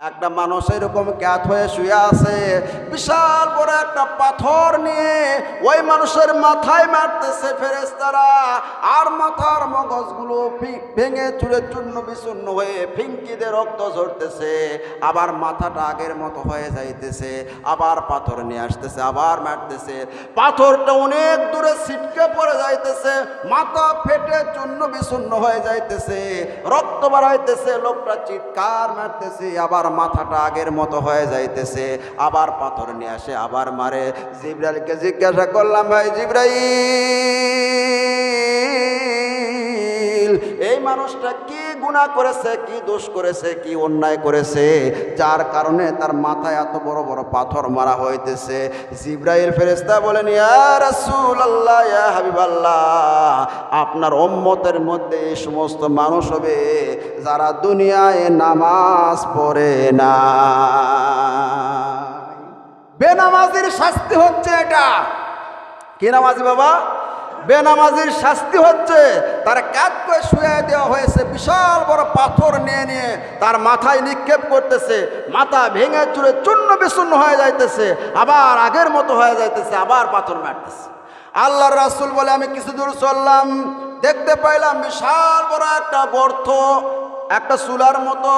একটা মানুষ এরকম ক্যাথ হয়ে শুয়ে আছে, বিশাল বড় একটা পাথর নিয়ে ওই মানুষের মাথায় মারতেছে ফেরেস্তারা আর মাথার মগজগুলো ভেঙে চুরে চূর্ণ বিচূর্ণ হয়ে ফিঙ্কিতে রক্ত ঝরতেছে, আবার মাথাটা আগের মতো হয়ে যাইতেছে, আবার পাথর নিয়ে আসতেছে, আবার মারতেছে। পাথরটা অনেক দূরে ছিটকে পড়ে যাইতেছে, মাথা ফেটে চূর্ণ বিচূর্ণ হয়ে যাইতেছে, রক্ত বাড়াইতেছে, লোকটা চিৎকার মারতেছে, আবার মাথাটা আগের মতো হয়ে যাইতেছে, আবার পাথর নিয়ে আসে, আবার মারে। জিব্রাইলকে জিজ্ঞাসা করলাম, ভাই জিব্রাইল! মানুষটা কি গুনাহ করেছে, কি দোষ করেছে, কি অন্যায় করেছে? যার কারণে তার মাথায় এত বড় বড় পাথর মারা হইতেছে। জিব্রাইল ফেরেস্তা বলেন আপনার উম্মতের মধ্যে এই সমস্ত মানুষ হবে যারা দুনিয়ায় নামাজ পড়ে না। বেনামাজির শাস্তি হচ্ছে এটা। কি নামাজি বাবা? বেনামাজির শাস্তি হচ্ছে। তার কাক করে শুয়ে দেওয়া হয়েছে, বিশাল বড় পাথর নিয়ে নিয়ে তার মাথায় নিক্ষেপ করতেছে। মাথা ভেঙে চুরে চূর্ণ বিচূর্ণ হয়ে যাইতেছে, আবার আগের মতো হয়ে যাইতেছে, আবার পাথর মারতেছে। আল্লাহর রাসূল বলে, আমি কিছু দূর চললাম, দেখতে পাইলাম বিশাল বড় একটা গর্ত, একটা চুলার মতো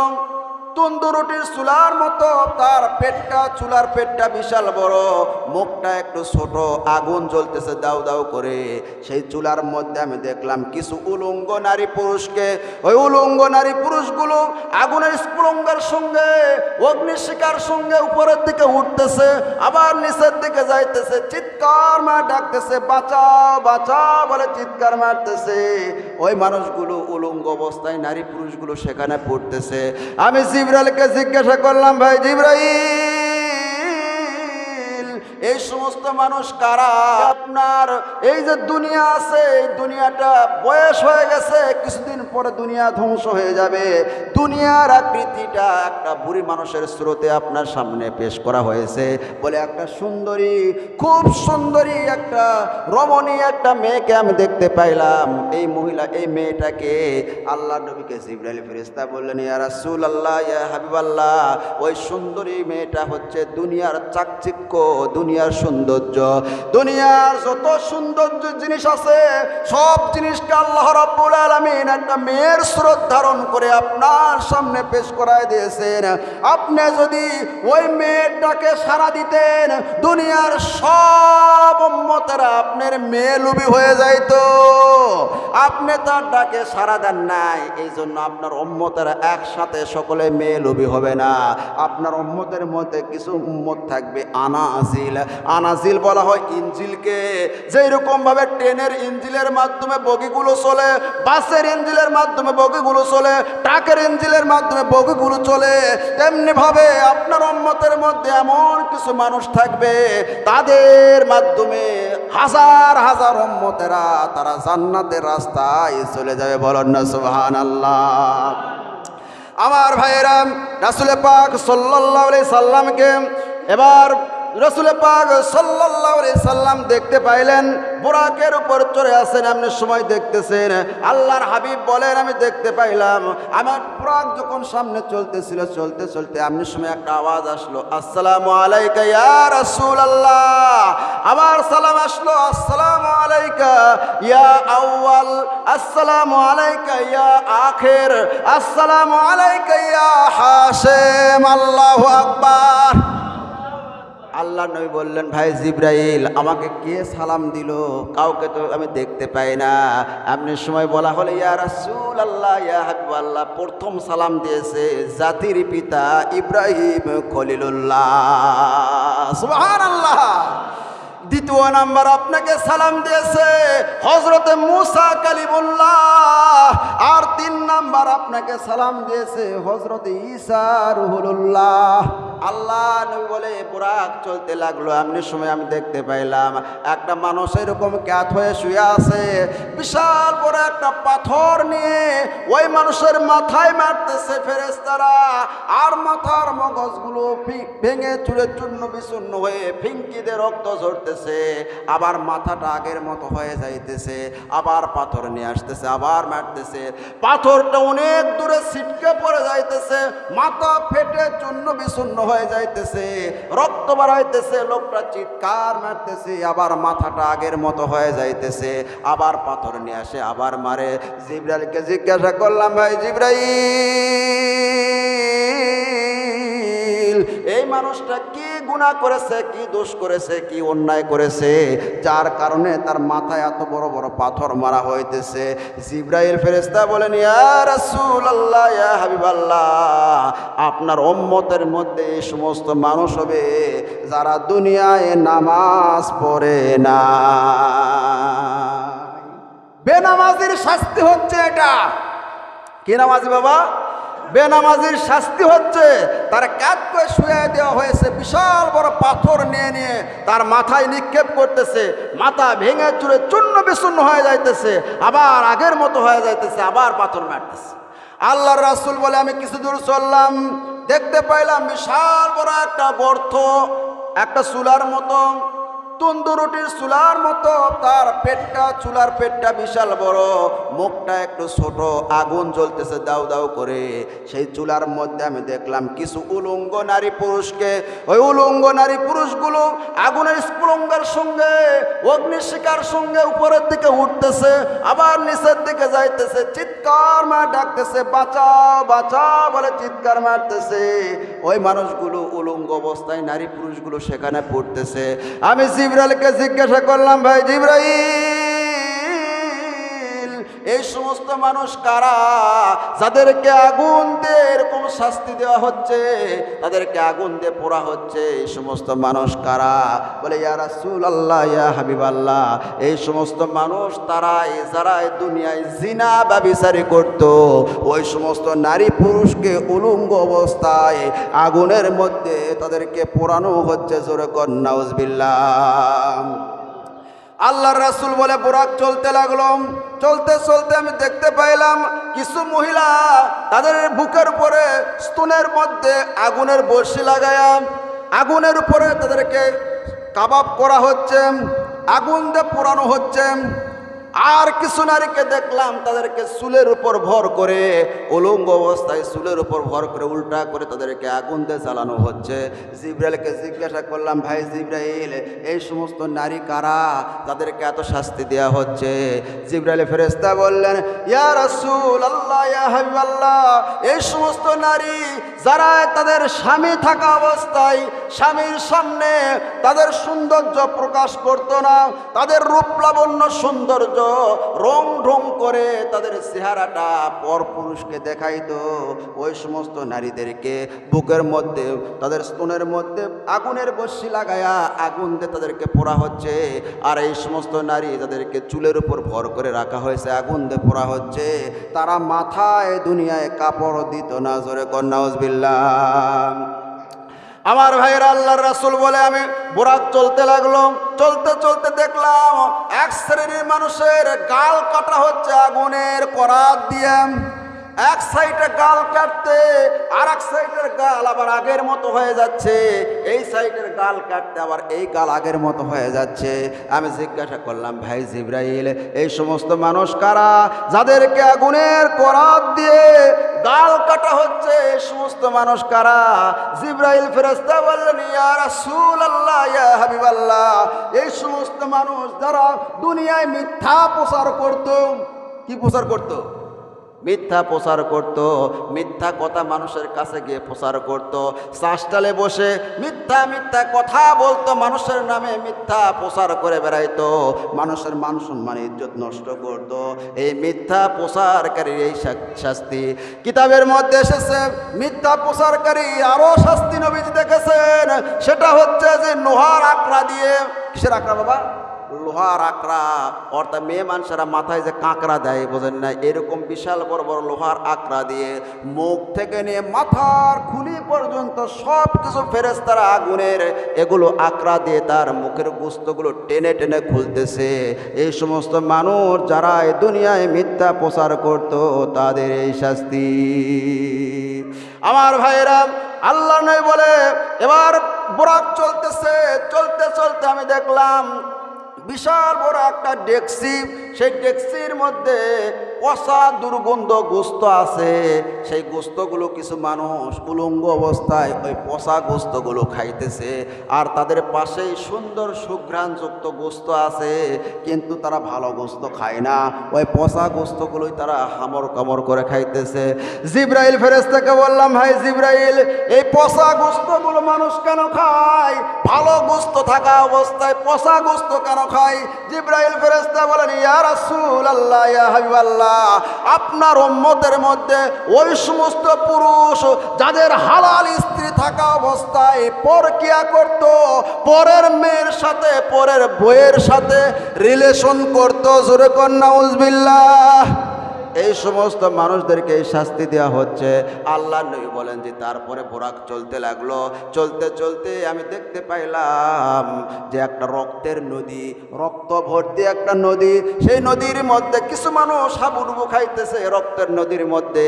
তন্দুরুটির চুলার মতো, তার পেটটা, চুলার পেটটা বিশাল বড়। মুখটা একটু ছোট, আগুন জ্বলতেছে দাউ দাউ করে। সেই চুলার মধ্যে আমি দেখলাম কিছু উলঙ্গ নারী পুরুষকে। ওই উলঙ্গ নারী পুরুষগুলো আগুনের স্ফুলঙ্গের সঙ্গে অগ্নিশিকার সঙ্গে উপরের দিকে উঠতেছে, আবার নিচের দিকে যাইতেছে। চিৎকার মার ডাকতেছে, বাঁচাও বাঁচাও বলে চিৎকার মারতেছে। ওই মানুষগুলো উলঙ্গ অবস্থায় নারী পুরুষগুলো সেখানে পড়তেছে। আমি জিব্রাইলকে জিজ্ঞাসা করলাম ভাই জিব্রাইল! এই সমস্ত মানুষ কারা? আপনার এই যে দুনিয়া আছে, এই দুনিয়াটা বয়স হয়ে গেছে, কিছুদিন পরে দুনিয়া ধ্বংস হয়ে যাবে। দুনিয়ার আকৃতিটা একটা বুড়ি মানুষের স্রোতে আপনার সামনে পেশ করা হয়েছে। বলে একটা সুন্দরী, খুব সুন্দরী একটা রমণী একটা মেয়েকে আমি দেখতে পাইলাম। এই মহিলা, এই মেয়েটাকে আল্লাহ নবীকে জিব্রাইল ফেরেস্তা বললেন, ইয়া রাসূল আল্লাহ ইয়া হাবিবাল্লাহ, ওই সুন্দরী মেয়েটা হচ্ছে দুনিয়ার চাকচিক্য দুনিয়ার সৌন্দর্য, দুনিয়ার যত সৌন্দর্য জিনিস আছে, সব জিনিসকে আল্লাহ রব্বুল আলমিন একটা মেয়ের স্রোত ধারণ করে আপনার সামনে পেশ করায় দিয়েছেন। আপনি যদি ওই মেয়েটাকে সারা দিতেন, দুনিয়ার সব উম্মতেরা আপনার মেয়ে লুবি হয়ে আপনি তার ডাকে সারা দেন নাই এই জন্য আপনার একসাথে সকলে মেয়ে লুবি হবে না। আপনার মধ্যে কিছু উম্মত থাকবে, আনাজিল। আনাজিল বলা হয় ইঞ্জিলকে ট্রেনের ইঞ্জিলের মাধ্যমে বগিগুলো চলে, বাসের ইঞ্জিলের মাধ্যমে বগিগুলো চলে, ট্রাকের ইঞ্জিলের মাধ্যমে বগিগুলো চলে তেমনি ভাবে আপনার উম্মতের মধ্যে এমন কিছু মানুষ থাকবে, তাদের মাধ্যমে হাজার হাজার উম্মতেরা তারা জান্নাতের রাস্তায় চলে যাবে। বলেন না, সুবহানাল্লাহ। আমার ভাইয়েরা রাসুলে পাক আলাইহি সাল্লামকে এবার রসুলে পাক সাল্লাল্লাহু আলাইহি সাল্লাম দেখতে পাইলেন, বোরাকের উপর চড়ে আসেন, আপনি সময় দেখতেছেন। আল্লাহর হাবিব বলেন, আমি দেখতে পাইলাম, আমার পুরাক যখন সামনে চলতেছিল, চলতে চলতে আপনি সময় একটা আওয়াজ আসলো, আসসালামু আলাইকা ইয়া রাসূলুল্লাহ। আবার সালাম আসলো, আসসালামু আলাইকা ইয়া আউয়াল। আসসালামু আলাইকা ইয়া আখের। আসসালামু আলাইকা ইয়া হাশিম। আল্লাহু আকবার। আল্লাহ নবী বললেন, ভাই জিব্রাইল, আমাকে কে সালাম দিল? কাউকে তো আমি দেখতে পাই না। এমনি সময় বলা হলে, ইয়া রাসূল আল্লাহ ইয়া হাবিব আল্লাহ প্রথম সালাম দিয়েছে জাতির পিতা ইব্রাহিম খলিলুল্লাহ। সুবহানাল্লাহ। দ্বিতীয় নাম্বার, আপনাকে সালাম দিয়েছে হজরতে মুসা কালিমুল্লাহ। আর তিন নাম্বার, আপনাকে সালাম দিয়েছে হজরতে ঈসা রুহুল্লাহ আল্লাহ নবী বলে বুরাক চলতে লাগল, এমনি সময় আমি দেখতে পাইলাম, একটা মানুষ এরকম ক্যাত হয়ে শুয়ে আছে, বিশাল বড় একটা পাথর নিয়ে ওই মানুষের মাথায় মারতেছে ফেরেস্তারা আর মাথার মগজগুলো ভেঙে চুরে চূর্ণ বিচূর্ণ হয়ে ফিঙ্কিদের রক্ত ঝরতেছে, আবার মাথাটা আগের মতো হয়ে যাইতেছে, আবার পাথর নিয়ে আসতেছে, আবার মারতেছে, পাথরটা অনেক দূরে ছিটকে পড়ে যাইতেছে, মাথা ফেটে চূর্ণ বিচূর্ণ হয়ে যাইতেছে, রক্ত বার হইতেছে লোকটা চিৎকার মারতেছে, আবার মাথাটা আগের মতো হয়ে যাইতেছে, আবার পাথর নিয়ে আসে, আবার মারে। জিব্রাইলকে জিজ্ঞাসা করলাম, ভাই জিব্রাইল! মানুষটা কি গুণা করেছে, কি দোষ করেছে, কি অন্যায় করেছে? যার কারণে তার মাথায় এত বড় বড় পাথর মারা হইতেছে। জিব্রাইল ফেরেস্তা বলেন আপনার উম্মতের মধ্যে এই সমস্ত মানুষ হবে যারা দুনিয়ায় নামাজ পড়ে না। বেনামাজির শাস্তি হচ্ছে এটা। কি নামাজি বাবা? বেনামাজির শাস্তি হচ্ছে। তার কাজ করে শুয়ে দেওয়া হয়েছে, বিশাল বড় পাথর নিয়ে নিয়ে তার মাথায় নিক্ষেপ করতেছে। মাথা ভেঙে চুরে চূর্ণ বিচূর্ণ হয়ে যাইতেছে, আবার আগের মতো হয়ে যাইতেছে, আবার পাথর মারতেছে। আল্লাহর রাসূল বলে, আমি কিছু দূর চললাম, দেখতে পাইলাম বিশাল বড় একটা গর্ত একটা চুলার মতো তন্দুর রুটির চুলার মতো, তার পেটটা, চুলার পেটটা বিশাল বড়। মুখটা একটু ছোট, আগুন জ্বলতেছে দাউ দাউ করে। সেই চুলার মধ্যে আমি দেখলাম কিছু উলঙ্গ নারী পুরুষকে। ওই উলঙ্গ নারী পুরুষগুলো আগুনের স্ফুলঙ্গের সঙ্গে অগ্নিশিকার সঙ্গে উপরের দিকে উঠতেছে, আবার নিচের দিকে যাইতেছে। চিৎকার মা ডাকতেছে, বাঁচাও বাঁচাও বলে চিৎকার মারতেছে। ওই মানুষগুলো উলঙ্গ অবস্থায় নারী পুরুষগুলো সেখানে পড়তেছে। আমি জিব্রাইলকে জিজ্ঞাসা করলাম, ভাই জিব্রাইল! এই সমস্ত মানুষ কারা? যাদেরকে আগুন দিয়ে এরকম শাস্তি দেওয়া হচ্ছে, তাদেরকে আগুন দিয়ে পোড়া হচ্ছে, এই সমস্ত মানুষ কারা? বলে, ইয়া আল্লাহ ইয়া হাবিব আল্লাহ এই সমস্ত মানুষ তারা যারা এই দুনিয়ায় জিনা, ব্যবিচারী করত, ওই সমস্ত নারী পুরুষকে উলঙ্গ অবস্থায় আগুনের মধ্যে তাদেরকে পোড়ানো হচ্ছে, জোরে কন্যাউজবিল্লাহ আল্লাহর রাসুল বলে, বোরাক চলতে লাগল। চলতে চলতে আমি দেখতে পাইলাম, কিছু মহিলা তাদের বুকের উপরে স্তনের মধ্যে আগুনের বর্ষি লাগায়া, আগুনের উপরে তাদেরকে কাবাব করা হচ্ছে, আগুন দিয়ে পোড়ানো হচ্ছে। আর কিছু নারীকে দেখলাম তাদেরকে চুলের উপর ভর করে, উলঙ্গ অবস্থায় চুলের উপর ভর করে, উল্টা করে তাদেরকে আগুন দিয়ে জ্বালানো হচ্ছে। জিব্রাইলকে জিজ্ঞাসা করলাম, ভাই জিব্রাইল, এই সমস্ত নারী কারা? তাদেরকে এত শাস্তি দেওয়া হচ্ছে? জিব্রাইল ফেরেস্তা বললেন, ইয়া রাসূল আল্লাহ ইয়া হাবিবাল্লাহ, এই সমস্ত নারী যারা তাদের স্বামী থাকা অবস্থায় স্বামীর সামনে তাদের সৌন্দর্য প্রকাশ করতো না, তাদের রূপ লাবণ্য সৌন্দর্য রং ঢং করে তাদের চেহারাটা পর পুরুষকে দেখাইতো। ওই সমস্ত নারীদেরকে বুকের মধ্যে, তাদের স্তনের মধ্যে আগুনের বসি লাগায়া আগুন দিয়ে তাদেরকে পোড়া হচ্ছে। আর এই সমস্ত নারী তাদেরকে চুলের উপর ভর করে রাখা হয়েছে, আগুন দিয়ে পোড়া হচ্ছে, তারা মাথায় দুনিয়ায় কাপড় দিত না। জোরে কন্যাউজবিল্লা আমার ভাইয়ের আল্লাহর রাসুল বলে আমি বোরাক চলতে লাগল। চলতে চলতে দেখলাম এক শ্রেণির মানুষের গাল কাটা হচ্ছে আগুনের করাত দিয়ে। এক সাইডে গাল কাটতে আর এক সাইডের গাল আবার আগের মতো হয়ে যাচ্ছে। এই সাইডের গাল কাটতে আবার এই গাল আগের মতো হয়ে যাচ্ছে। আমি জিজ্ঞাসা করলাম, ভাই জিব্রাইল, এই সমস্ত মানুষ কারা? যাদেরকে আগুনের করাত দিয়ে গাল কাটা হচ্ছে, এই সমস্ত মানুষ কারা? জিব্রাইল ফেরেস্তা বললেন, ইয়া রাসূল আল্লাহ ইয়া হাবিব আল্লাহ এই সমস্ত মানুষ যারা দুনিয়ায় মিথ্যা প্রচার করত, কি প্রচার করতো? মিথ্যা প্রচার করত, মিথ্যা কথা মানুষের কাছে গিয়ে প্রচার করত। চাষটালে বসে মিথ্যা মিথ্যা কথা বলতো, মানুষের নামে মিথ্যা প্রচার করে বেড়াইতো। মানুষের মান সম্মান, ইজ্জত নষ্ট করত। এই মিথ্যা প্রচারকারীর এই শাস্তি। কিতাবের মধ্যে এসেছে, মিথ্যা প্রচারকারী আরও শাস্তি নবীজি দেখেছেন। সেটা হচ্ছে যে নোহার আকড়া দিয়ে, কিসের আকড়া বাবা? লোহার আকড়া, অর্থাৎ মেয়ে মানুষেরা মাথায় যে কাঁকড়া দেয়, বোঝেন না? এরকম বিশাল বড় বড় লোহার আকড়া দিয়ে মুখ থেকে নিয়ে মাথার খুলি পর্যন্ত সব কিছু ফেরেস্তারা আগুনের এগুলো আকড়া দিয়ে তার মুখের গোস্তগুলো টেনে টেনে খুলতেছে। এই সমস্ত মানুষ যারা এই দুনিয়ায় মিথ্যা প্রচার করত, তাদের এই শাস্তি। আমার ভাইরা আল্লাহ নয় বলে, এবার বোরাক চলতেছে, চলতে চলতে আমি দেখলাম বিশাল বড় একটা ডেক্সি সেই ডেক্সির মধ্যে পচা দুর্গন্ধ গোস্ত আছে। সেই গোস্তগুলো কিছু মানুষ উলঙ্গ অবস্থায় ওই পচা গোস্তগুলো খাইতেছে। আর তাদের পাশেই সুন্দর সুঘ্রাণযুক্ত গোস্ত আছে, কিন্তু তারা ভালো গোস্ত খায় না। ওই পচা গোস্তগুলোই তারা হামর কামর করে খাইতেছে। জিব্রাইল ফেরেস্তাকে বললাম, ভাই জিব্রাইল, এই পচা গোস্তগুলো মানুষ কেন খায়? ভালো গোস্ত থাকা অবস্থায় পচা গোস্ত কেন খায়? জিব্রাইল ফেরেস্তা বলেন, ইয়া রাসূল আল্লাহ ইয়া হাবিবাল্লাহ আপনার উম্মতের মধ্যে ওই সমস্ত পুরুষ যাদের হালাল স্ত্রী থাকা অবস্থায় পরকিয়া করত, পরের মেয়ের সাথে, পরের বইয়ের সাথে রিলেশন করতো। জোরে কন্যা উজবিল্লাহ এই সমস্ত মানুষদেরকে এই শাস্তি দেওয়া হচ্ছে। আল্লাহ নবী বলেন যে, তারপরে বোরাক চলতে লাগল। চলতে চলতে আমি দেখতে পাইলাম যে একটা রক্তের নদী, রক্ত ভর্তি একটা নদী। সেই নদীর মধ্যে কিছু মানুষ হাবুডুবু খাইতেছে রক্তের নদীর মধ্যে।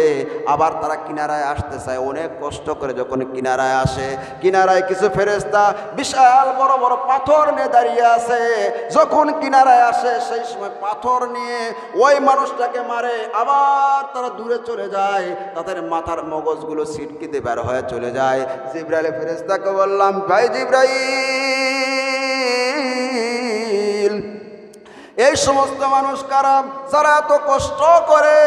আবার তারা কিনারায় আসতে চায় অনেক কষ্ট করে যখন কিনারায় আসে, কিনারায় কিছু ফেরেস্তা বিশাল বড় বড় পাথর নিয়ে দাঁড়িয়ে আছে। যখন কিনারায় আসে, সেই সময় পাথর নিয়ে ওই মানুষটাকে মারে। আবার তারা দূরে চলে যায়, তাদের মাথার মগজগুলো সিটকিতে বের হয়ে চলে যায়। জিব্রাইল ফেরেস্তাকে বললাম, ভাই জিব্রাইল, এই সমস্ত মানুষ কারা? যারা এত কষ্ট করে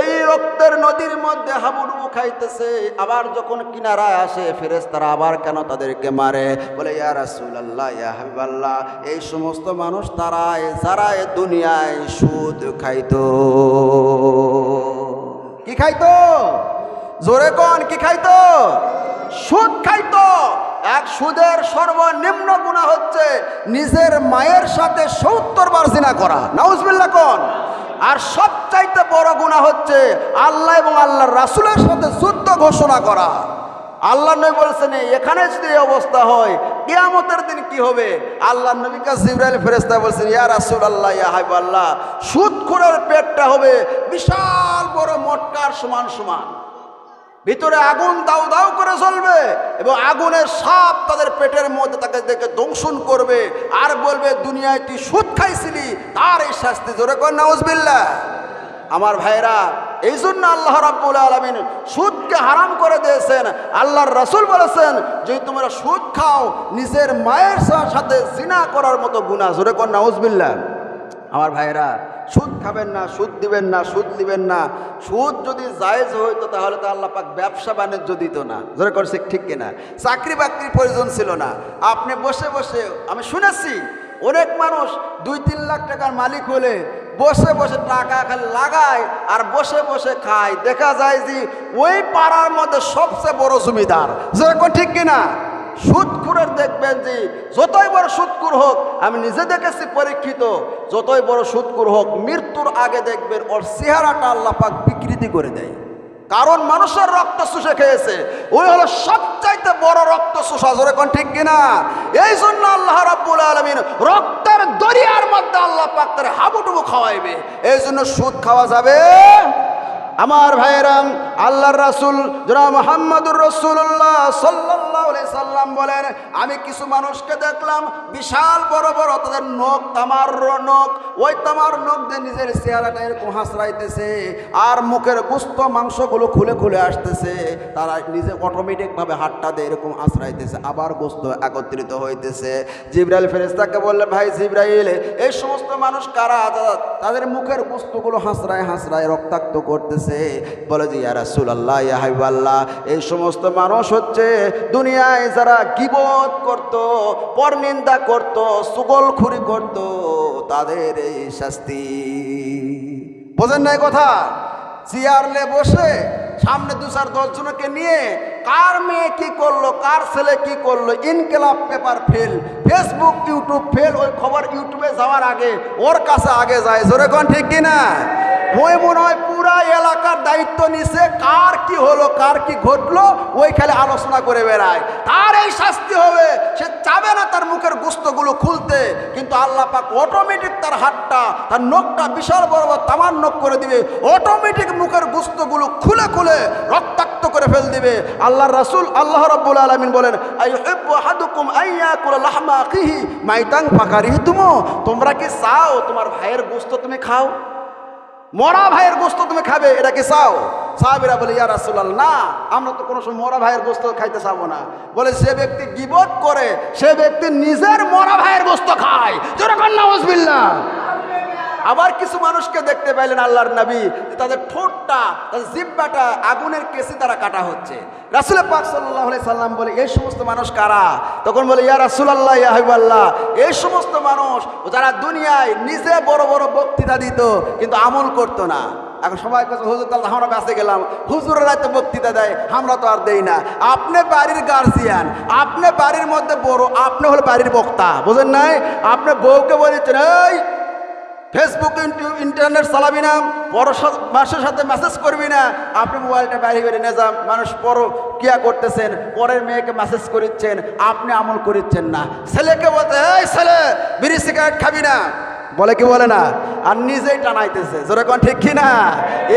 এই রক্তের নদীর মধ্যে হাবুডুবু খাইতেছে, আবার যখন কিনারায় আসে ফেরেস তারা আবার কেন তাদেরকে মারে? বলে, ইয়া রাসূলুল্লাহ, ইয়া হাবিবাল্লাহ, এই সমস্ত মানুষ তারা যারা এ দুনিয়ায় সুদ খাইতো। কি খাইতো? জোরে কন, কি খাইতো? সুদ খাইতো। এক সুদের সর্বনিম্ন গুণা হচ্ছে নিজের মায়ের সাথে সত্তর বার জিনা করা। নাউজবিল্লা কন। আর সবচাইতে বড় গুণা হচ্ছে আল্লাহ এবং আল্লাহর রাসুলের সাথে যুদ্ধ ঘোষণা করা। আল্লাহ নবী বলছেন এখানে যদি এই অবস্থা হয়, কিয়ামতের দিন কি হবে? আল্লাহ নবী কাজ জিব্রাইল ফেরেস্তা বলছেন, ইয়া রাসূল আল্লাহ ইয়া হাইব আল্লাহ সুদখোরের পেটটা হবে বিশাল বড় মটকার সমান সমান। ভিতরে আগুন দাউ দাউ করে চলবে এবং আগুনের সাপ তাদের পেটের মধ্যে তাকে দেখে দংশন করবে আর বলবে, দুনিয়ায় তুই সুদ খাইছিলি, তার এই শাস্তি জোরে কর নাউজবিল্লা আমার ভাইরা এই জন্য আল্লাহ রাব্বুল আলমিন সুদকে হারাম করে দিয়েছেন। আল্লাহর রাসূল বলেছেন, যদি তোমরা সুদ খাও, নিজের মায়ের সাথে জিনা করার মতো গুণা জোরে কর নাউজবিল্লা আমার ভাইরা সুদ খাবেন না, সুদ দিবেন না, সুদ দিবেন না। সুদ যদি জায়েজ হইতো, তাহলে তো আল্লাহ পাক ব্যবসা বাণিজ্য দিত না। জোরে করছে ঠিক কিনা? চাকরি বাকরির প্রয়োজন ছিল না। আপনি বসে বসে, আমি শুনেছি, অনেক মানুষ দুই, তিন লাখ টাকার মালিক হলে বসে বসে টাকা লাগায় আর বসে বসে খায়। দেখা যায় যে ওই পাড়ার মধ্যে সবচেয়ে বড় জমিদার। যেরকম ঠিক কিনা? সুদখুরের দেখবেন যে যতই বড় সুৎকুর হোক, আমি নিজে দেখেছি পরীক্ষিত, যতই বড় সুৎকুর হোক, মৃত্যুর আগে দেখবেন ওর চেহারাটা আল্লাপাক বিকৃতি করে দেয়। কারণ মানুষের রক্ত শুষে খেয়েছে। ওই হলো সবচাইতে বড় রক্ত শুষা জোরে কোন ঠিক কিনা? এই জন্য আল্লাহ রাব্বুল আলমিন রক্তের দরিয়ার মধ্যে আল্লাহ পাক তার হাবুডুবু খাওয়াইবে। এই জন্য সুদ খাওয়া যাবে আমার ভাইয়েরাম আল্লাহর রাসুল, যারা মোহাম্মদুর রসুল্লাহ সাল্লাহ সাল্লাম বলেন, আমি কিছু মানুষকে দেখলাম, বিশাল বড় বড় তাদের নখ, তামার নখ, ওই তামার নখ দিয়ে নিজের চেহারাটা এরকম হাসরাইতেছে, আর মুখের গুস্ত মাংসগুলো খুলে খুলে আসতেছে, তারা নিজে অটোমেটিকভাবে হাতটা দিয়ে এরকম আশ্রাইতেছে আবার গোস্ত একত্রিত হইতেছে। জিব্রাইল ফেরেস্তাকে বললেন, ভাই জিব্রাইল, এই সমস্ত মানুষ কারা? তাদের মুখের গুস্তগুলো হাসরায় হাসরায় রক্তাক্ত করতেছে বলে যে, ইয়া রাসূলুল্লাহ, ইয়া হাবিবাল্লাহ, এই সমস্ত মানুষ হচ্ছে দুনিয়ায় যারা গিবত করত, পরনিন্দা করত, সুগলখুরি করত, তাদের এই শাস্তি। বোঝেন নাই কথা? চেয়ারলে বসে সামনে দু চার দশজনকে নিয়ে কার মেয়ে কি করল, কার ছেলে কি করল, Inquilab paper fail, Facebook, YouTube fail, ওই খবর ইউটিউবে যাওয়ার আগে ওর কাছে আগে যায়, জোরে কোন ঠিক কিনা? ওই মনে হয় পুরা এলাকার দায়িত্ব নিছে। কার কি হলো, কার কি ঘটলো, ওই খেলে আলোচনা করে বেড়ায়। তার এই শাস্তি হবে, সে চাবে না তার মুখের গুস্তগুলো খুলতে। কিন্তু আল্লাহ পাক অটোমেটিক তার হাতটা, তার নখটা বিশাল বড় বড় তামার নখ করে দিবে। অটোমেটিক মুখের গুস্তগুলো খুলে খুলে রক্তাক্ত করে ফেল দিবে। আল্লাহর রাসূল আল্লাহ রাব্বুল আলামিন বলেন, আইয়ুহিব্বু আহাদুকুম আইয়াকুলা লাহমা আখিহি মাইতাং তোমরা কি চাও তোমার ভাইয়ের গোস্ত তুমি খাও? মরা ভাইয়ের গোস্ত তুমি খাবে, এটা কি চাও? সাহাবিরা বলে ইয়ার রাসুলাল না, আমরা তো কোনো সময় মরা ভাইয়ের গোস্ত খাইতে চাবো না। বলে সে ব্যক্তি গিবত করে, সে ব্যক্তি নিজের মরা ভাইয়ের গোস্ত খায়। যেরকম নাউজুবিল্লাহ আবার কিছু মানুষকে দেখতে পাইলেন আল্লাহর নবী তাদের ঠোঁটটা, তাদের জিব্বাটা আগুনের কেসি তারা কাটা হচ্ছে। রাসুল পাক সাল্লাহ সাল্লাম বলে, এই সমস্ত মানুষ কারা? তখন বলে, ইয়া রাসুলাল্লাহ, ইয়া হাবিবাল্লাহ। এই সমস্ত মানুষ যারা দুনিয়ায় নিজে বড় বড় বক্তৃতা দিত, কিন্তু আমল করতো না। এখন সবাই কাছে হুজুর, তাহলে আমরা কাছে গেলাম। হুজুরেরা তো বক্তৃতা দেয়, আমরা তো আর দেই না। আপনি বাড়ির গার্জিয়ান আপনি বাড়ির মধ্যে বড়, আপনি হলো বাড়ির বক্তা, বুঝেন নাই? আপনি বউকে বলেছেন এই ফেসবুক ইন্টু- ইন্টারনেট চালাবি না বড় মানুষের সাথে মেসেজ করবি না, আপনি মোবাইলটা বাইরে বেরিয়ে নিয়ে যান। মানুষ বড় কিয়া করতেছেন, পরের মেয়েকে মেসেজ করিচ্ছেন, আপনি আমল করিচ্ছেন না। ছেলেকে বলতে, এই ছেলে, বিড়ি সিগারেট খাবি না। বলে কি বলে না? আর নিজেই টানাইতেছে। যেরকম ঠিক কি না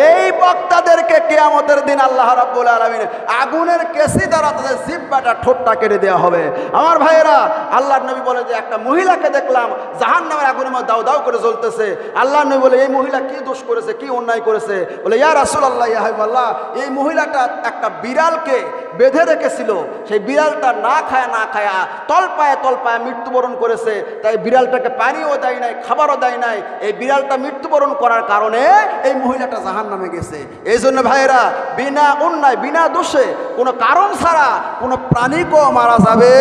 এই বক্তাদেরকে কেয়ামতের দিন আল্লাহ রাব্বুল আলামিন আগুনের কেসি দ্বারা তাদের জিব্বাটা ঠোঁটটা কেটে দেওয়া হবে। আমার ভাইয়েরা, আল্লাহর নবী বলে যে একটা মহিলাকে দেখলাম জাহান নামের আগুনের মধ্যে দাউ দাউ করে জ্বলতেছে। আল্লাহ নবী বলে, এই মহিলা কি দোষ করেছে, কি অন্যায় করেছে? বলে, ইয়া রাসুল আল্লাহ আল্লাহ এই মহিলাটা একটা বিড়ালকে বেঁধে রেখেছিল। সেই বিড়ালটা না খায়, না খায়া তলপায়ে তলপায়ে মৃত্যুবরণ করেছে। তাই বিড়ালটাকে পানিও দেয় নাই খাবারও দেয় নাই। এই বিড়ালটা মৃত্যুবরণ করার কারণে এই মহিলাটা জাহান নামে গেছে। এই জন্য ভাইয়েরা, বিনা অন্যায়, বিনা দোষে কোনো কারণ ছাড়া কোনো প্রাণীকেও মারা যাবে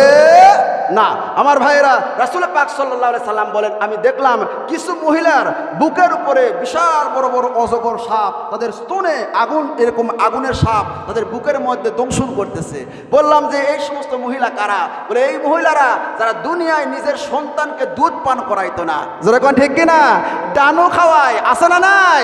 না, আমার ভাইয়েরা, রাসুল পাক সাল্লাহ সাল্লাম বলেন, আমি দেখলাম কিছু মহিলার বুকের উপরে বিশাল বড় বড় অজগর সাপ, তাদের স্তনে আগুন, এরকম আগুনের সাপ তাদের বুকের মধ্যে দংশন করতেছে। বললাম যে, এই সমস্ত মহিলা কারা? বলে, এই মহিলারা যারা দুনিয়ায় নিজের সন্তানকে দুধ পান করাইতো না। যেরকম ঠিক কিনা? ডানো খাওয়ায় আসে না নাই?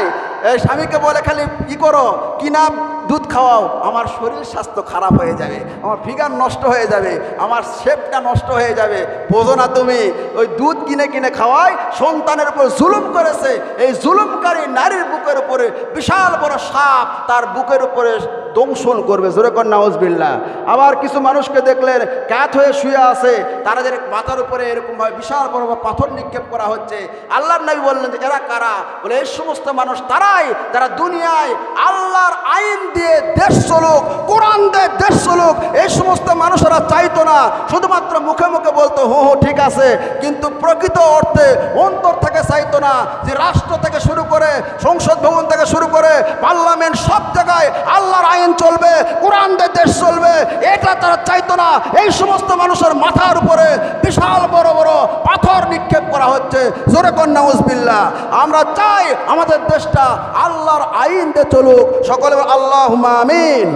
এই স্বামীকে বলে, খালি কি করো, কি না দুধ খাওয়াও, আমার শরীর স্বাস্থ্য খারাপ হয়ে যাবে, আমার ফিগার নষ্ট হয়ে যাবে, আমার শেপটা নষ্ট হয়ে যাবে। বোঝো না তুমি, ওই দুধ কিনে কিনে খাওয়াই সন্তানের উপর জুলুম করেছে, এই জুলুমকারী নারীর বুকের উপরে বিশাল বড় সাপ তার বুকের উপরে দংশন করবে জোরেকর নাউজবিল্লা আবার কিছু মানুষকে দেখলেন ক্যাথ হয়ে শুয়ে আছে তাদের মাথার উপরে এরকমভাবে বিশাল বড় পাথর নিক্ষেপ করা হচ্ছে। আল্লাহর নবী বললেন যে এরা কারা? বলে, এই সমস্ত মানুষ তারাই, যারা দুনিয়ায় আল্লাহর আইন দিয়ে দেশ চলুক কোরআন দিয়ে দেশ চলুক এই সমস্ত মানুষেরা চাইতো না। শুধুমাত্র মুখে মুখে বলতো, হো হো, ঠিক আছে। কিন্তু প্রকৃত অর্থে অন্তর থেকে চাইতো না যে, রাষ্ট্র থেকে শুরু করে, সংসদ ভবন থেকে শুরু করে, পার্লামেন্ট সব জায়গায় আল্লাহর আইন চলবে কোরআন দেশ চলবে, এটা তারা চাইতো না। এই সমস্ত মানুষের মাথার উপরে বিশাল বড় বড় পাথর নিক্ষেপ করা হচ্ছে। জোরে কন্যা উজবিল্লা আমরা চাই আমাদের দেশটা আল্লাহর আইন দিয়ে চলুক। সকলে আল্লাহ আমিন।